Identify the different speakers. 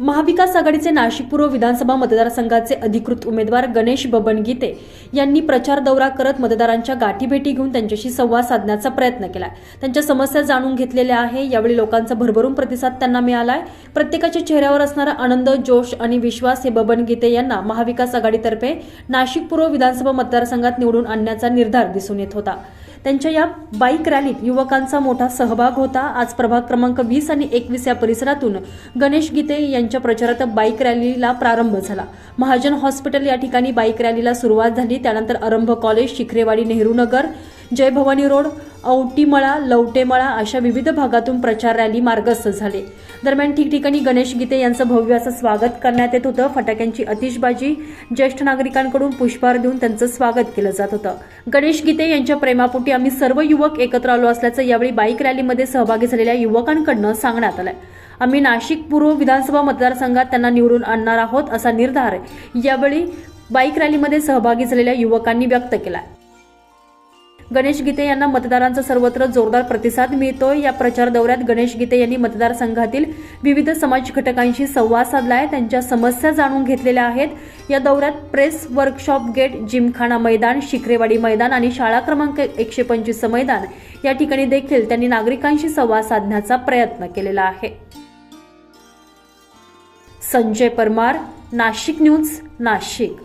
Speaker 1: महाविकास आघाडीचे नाशिक पूर्व विधानसभा मतदारसंघाचे अधिकृत उमेदवार गणेश बबन गीते यांनी प्रचार दौरा करत मतदारांच्या गाठीभेटी घेऊन त्यांच्याशी संवाद साधण्याचा प्रयत्न केला. त्यांच्या समस्या जाणून घेतलेल्या आहे. यावेळी लोकांचा भरभरून प्रतिसाद त्यांना मिळालाय. प्रत्येकाच्या चेहऱ्यावर असणारा आनंद जोश आणि विश्वास हे बबन गीते यांना महाविकास आघाडीतर्फे नाशिक पूर्व विधानसभा मतदारसंघात निवडून आणण्याचा निर्धार दिसून येत होता. त्यांच्या या बाईक रॅलीत युवकांचा मोठा सहभाग होता. आज प्रभाग क्रमांक वीस आणि एकवीस या परिसरातून गणेश गीते यांच्या प्रचारात बाईक रॅलीला प्रारंभ झाला. महाजन हॉस्पिटल या ठिकाणी बाईक रॅलीला सुरुवात झाली. त्यानंतर आरंभ कॉलेज शिखरेवाडी नेहरू नगर जय भवानी रोड औटीमळा लवटेमळा अशा विविध भागातून प्रचार रॅली मार्गस्थ झाले. दरम्यान ठिकठिकाणी गणेश गीते यांचं भव्य असं स्वागत करण्यात येत होतं. फटाक्यांची अतिशबाजी ज्येष्ठ नागरिकांकडून पुष्पहार देऊन त्यांचं स्वागत केलं जात होतं. गणेश गीते यांच्या प्रेमापोटी आम्ही सर्व युवक एकत्र आलो असल्याचं यावेळी बाईक रॅलीमध्ये सहभागी झालेल्या युवकांकडनं सांगण्यात आलंय. आम्ही नाशिक पूर्व विधानसभा मतदारसंघात त्यांना निवडून आणणार आहोत असा निर्धार यावेळी बाईक रॅलीमध्ये सहभागी झालेल्या युवकांनी व्यक्त केलाय. गणेश गीते यांना मतदारांचा सर्वत्र जोरदार प्रतिसाद मिळतोय. या प्रचार दौऱ्यात गणेश गीते यांनी मतदारसंघातील विविध समाज घटकांशी संवाद साधलाय. त्यांच्या समस्या जाणून घेतलेल्या आहेत. या दौऱ्यात प्रेस वर्कशॉप गेट जिमखाना मैदान शिकरेवाडी मैदान आणि शाळा क्रमांक एकशे पंचवीस मैदान या ठिकाणी देखील त्यांनी नागरिकांशी संवाद साधण्याचा प्रयत्न केलेला आहे. संजय परमार नाशिक न्यूज नाशिक.